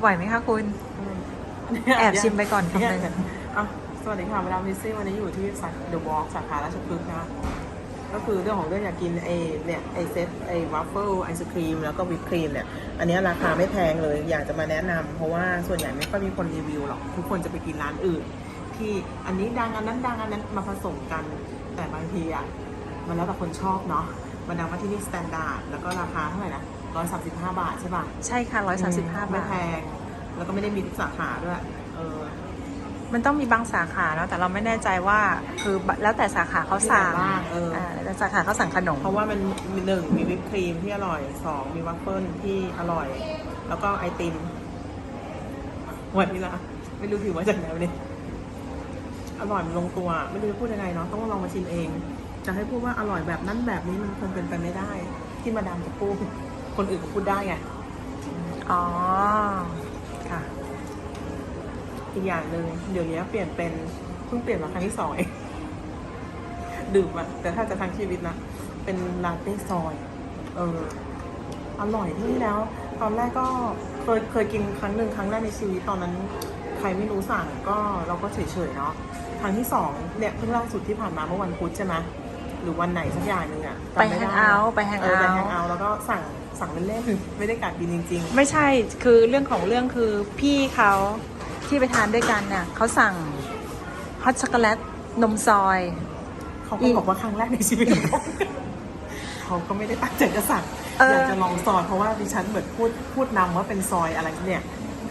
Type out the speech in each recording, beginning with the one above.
ไหวไหมคะคุณ แอบชิมไปก่อนคำหนึ่งอะสวัสดีค่ะมาดามลิซซี่วันนี้อยู่ที่สาเดอะวอล์กสาขาราชพฤกษ์นะก็คือเรื่องของเรื่องอยากกินไอเนี่ยไอเซตไอวัฟเฟิลไอศครีมแล้วก็วิปครีมเนี่ย อันเนี้ยราคาไม่แพงเลย อยากจะมาแนะนำเพราะว่าส่วนใหญ่ไม่ค่อยมีคนรีวิวหรอก ทุกคนจะไปกินร้านอื่น ที่อันนี้ดังอันนั้นดังอันนั้นมาผสมกัน แต่บางทีอะมันแล้วแต่คนชอบเนาะมันดังว่าที่นี่สแตนดาร์ดแล้วก็ราคาเท่าไหร่นะ ร้อยสามสิบห้าบาทใช่ป่ะใช่ค่ะ135ไม่บาท แพง แล้วก็ไม่ได้มีทุกสาขาด้วยเออมันต้องมีบางสาขาเนาะแต่เราไม่แน่ใจว่าคือแล้วแต่สาขาเขาสั่งที่ไหนบ้างเออ อ่าแล้วแต่สาขาเขาสั่งขนม เพราะว่ามันมีหนึ่งมีวิปครีมที่อร่อยสองมีวัฟเฟิลที่อร่อย แล้วก็ไอติมวันนี้ละไม่รู้ผิวมาจากไหนวันนี้อร่อยมันลงตัว ไม่รู้จะพูดยังไงเนาะต้องลองมาชิมเอง จะให้พูดว่าอร่อยแบบนั้นแบบนี้มันคงเป็นไปไม่ได้ ที่มาดามจะพูด คนอื่นก็พูดได้ไง อ๋อ ค่ะ อีกอย่างหนึ่งเดี๋ยวนี้เปลี่ยนเป็นเพิ่งเปลี่ยนมาครั้งที่สองเองดื่มอะแต่ถ้าจะทั้งชีวิตนะ เป็นลาเต้ซอย เออ อร่อยที่นี่แล้ว ตอนแรกก็เคยเคยกินครั้งหนึ่งครั้งแรกในชีวิตตอนนั้น ใครไม่รู้สั่งก็เราก็เฉยๆเนาะครั้งที่สองเนี่ยเพิ่งล่าสุดที่ผ่านมาเมื่อวันพุธใช่ไหมหรือวันไหนสักอย่างหนึ่งอะจำไปม่แฮด้งเอาท์ไปแฮงเอเอาอไปแฮท์งเอาท์แล้วก็สั่ง สั่งเล่นๆไม่ได้กัดกินจริงๆไม่ใช่ คือเรื่องของเรื่องคือพี่เขาที่ไปทานด้วยกันเนี่ยเขาสั่งฮอตช็อกโกแลตนมซอยเขาก็บอกว่าครั้งแรกในชีวิตของเขาเขาก็ไม่ได้ตั้งใจจะสั่งเออออ ยากจะลองซอยเพราะว่าดิฉันเหมือนพูดพูดนำว่าเป็นซอยอะไรเนี่ย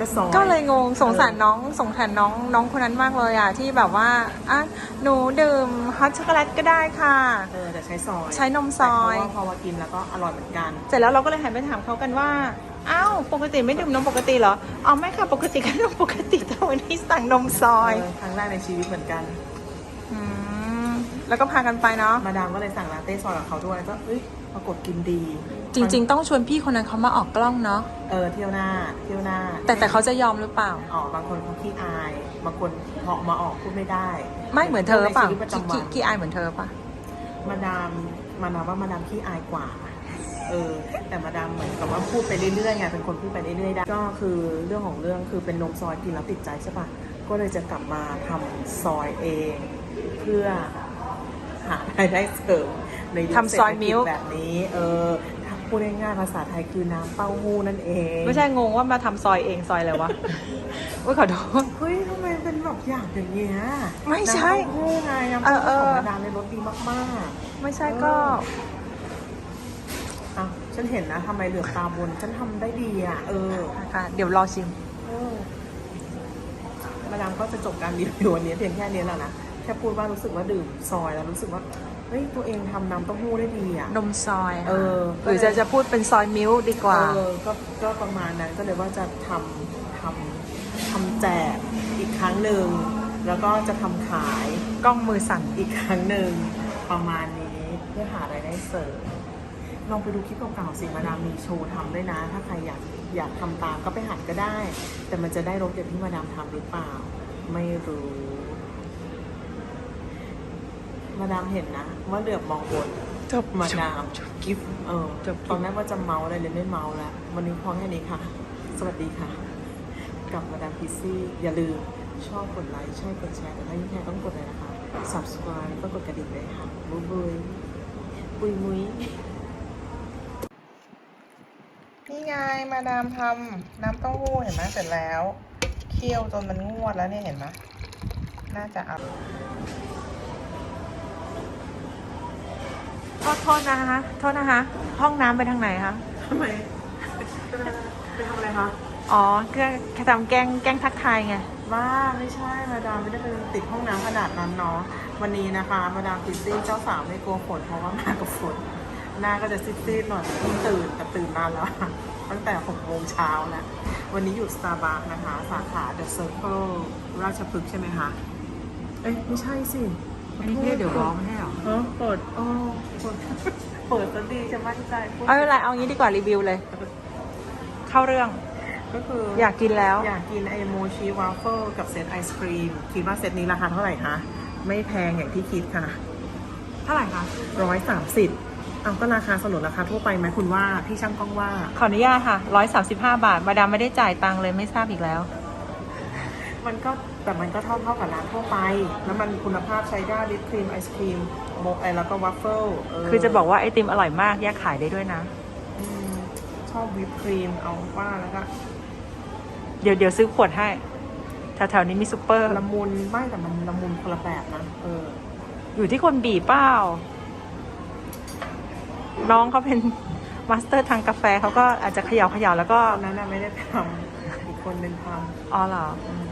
ก็ซอย ก็เลยงงสงสารน้องสงสารน้องน้องคนนั้นมากเลยอะที่แบบว่าอะหนูดื่มฮอตช็อกโกแลตก็ได้ค่ะ เออแต่ใช้ซอยใช้นมซอย แต่เพราะว่าพอมากินแล้วก็อร่อยเหมือนกัน เสร็จแล้วเราก็เลยหันไปถามเขากันว่า อ้าวปกติไม่ดื่มนมปกติเหรออ๋อไม่ค่ะปกติก็นมปกติแต่วันนี้สั่งนมซอยเออครั้งแรกในชีวิตเหมือนกัน มแล้วก็พากันไปเนาะ มาดามก็เลยสั่งลาเต้ซอยกับเขาด้วยก็เอ้ย ปรากฏกินดีจริง ๆ ต้องชวนพี่คนนั้นเขามาออกกล้องเนาะเออเที่ยวหน้าเที่ยวหน้าแต่แต่เขาจะยอมหรือเปล่า อ๋อบางคนเขาขี้อายบางคนพอมาออกพูดไม่ได้ไม่เหมือนเธอเปล่าในชีวิตประขี้จำวัขี้นขี้อายเหมือนเธอปะมาดามมาดามว่ามาดามขี้อายกว่า เออ แต่มาดามเหมือนกับว่าพูดไปเรื่อยๆไงเป็นคนพูดไปเรื่อยๆได้ก็คือเรื่องของเรื่องคือเป็นนมซอยกินแล้วติดใจใช่ปะก็เลยจะกลับมาทำซอยเอง เพื่อหารายได้เสริม ในยุคทำซอยเศรษฐมิกิจลค์แบบนี้ เออถ้าพูดง่ายๆภาษาไทยคือน้ำเต้าหู้นั่นเองไม่ใช่งงว่ามาทำซอยเองซอยอะไรวะอุ้ยขอโทษ เฮ้ยทำไมเป็นแบบอย่างอย่างเงี้ยไม่ใช่น้ำเต้าหู้ไงน้ำเอเต้าอเอหู้อของมาดามในรสดีมากๆ ไม่ใช่ก็ อะฉันเห็นนะทำไมเหลือบตาบน ฉันทำได้ดีอะ เออค่ะ เดี๋ยวรอชิม เออมาดามก็จะจบการรีวิววันนี้เพียงแค่นี้แล้วนะ แค่พูดว่ารู้สึกว่าดื่มซอยแล้วรู้สึกว่าเฮ้ยตัวเองทำน้ำเต้าหู้ได้ดีอะ นมซอยเออ หรือจะจะพูดเป็นซอยมิลค์ดีกว่า เออก็ก็ประมาณนั้นก็เลยว่าจะทำทำทำแจกอีกครั้งหนึ่งแล้วก็จะทำขายกล้องมือสั่น อีกครั้งหนึ่งประมาณนี้เพื่อหารายได้เสริมลองไปดูคลิปเก่าๆสิมาดามมีโชว์ทำด้วยนะ ถ้าใครอยากอยากทำตามก็ไปหัดก็ได้ แต่มันจะได้รสอย่างที่มาดามทำหรือเปล่า ไม่รู้ มาดามเห็นนะ ว่าเหลือบมองบนจบมาดามกิฟเออจบตอนแรกว่าจะเมาอะไรเลยไม่เมาแล้ววันนี้พอแค่นี้ค่ะ สวัสดีค่ะ กับมาดามพิซซี่ อย่าลืมชอบกดไลค์ใช่กดแชร์แต่ถ้ายิ่งแชร์ต้องกดเลยนะคะ subscribe ก็กดกระดิ่งเลยค่ะบุยบุยบุยมุยนี่ไงมาดามทำน้ำเต้าหู้เห็นไหมเสร็จแล้ว เคี่ยวจนมันงวดแล้วเนี่ยเห็นไหมน่าจะเอา โทษโทษนะคะ โทษนะคะ ห้องน้ำไปทางไหนคะ ทำไมไปทำอะไรคะอ๋อแค่แค่ทำแกล้งแกล้งทักทายไง บ้าไม่ใช่มาดามไม่ได้ไปติดห้องน้ำขนาดนั้นเนาะวันนี้นะคะ มาดามพิซซี่เจ้าสาวไม่กลัวฝนเพราะว่ามากับฝนหน้าก็จะซีดๆหน่อยเพิ่งตื่นแต่ตื่นนานแล้วตั้งแต่หกโมงเช้าแล้ววันนี้อยู่สตาร์บัคนะคะ สาขา The Circle ราชพฤกษ์ใช่ไหมคะ เอ้ยไม่ใช่สิ อันนี้พี่เดี๋ยวร้องให้เหรอเออเปิดอ๋อเปิดเปิดซะดีจะมั่นใจพูดเอาไม่เป็นไรเอางี้ดีกว่ารีวิวเลย เข้าเรื่อง ก็คือออยากกินแล้ว อยากกินไอโมชิวาฟเฟิลกับเซตไอศครีม คิดว่าเซตนี้ราคาเท่าไหร่คะ ไม่แพงอย่างที่คิดค่ะเท่าไหร่คะ ร้อยสามสิบเอาก็ราคาสนุนราคาทั่วไปไหมคุณว่า พี่ช่างกล้องว่า ขออนุญาตค่ะ 135 บาท มาดามไม่ได้จ่ายตังค์เลยไม่ทราบอีกแล้ว มันก็ แต่มันก็เท่าเท่ากับร้านทั่วไป แล้วมันคุณภาพใช้ได้วิปครีมไอศครีมโมไอแล้วก็วัฟเฟิลเคือจะบอกว่าไอติมอร่อยมากแยกขายได้ด้วยนะอืมชอบวิปครีมเอาว่าแล้วก็ เดี๋ยวเดี๋ยวซื้อขวดให้แถวๆนี้มีซูเปอร์ละมุนไม่แต่มันละมุนคนละแบบนะเออ อยู่ที่คนบีบเปล่าน้องเขาเป็นมาสเตอร์ทางกาแฟเขาก็อาจจะเขย่าเขย่าแล้วก็ตอนนั้นน่ะไม่ได้ทำอีกคนเป็นทอ๋อเหรอำอืม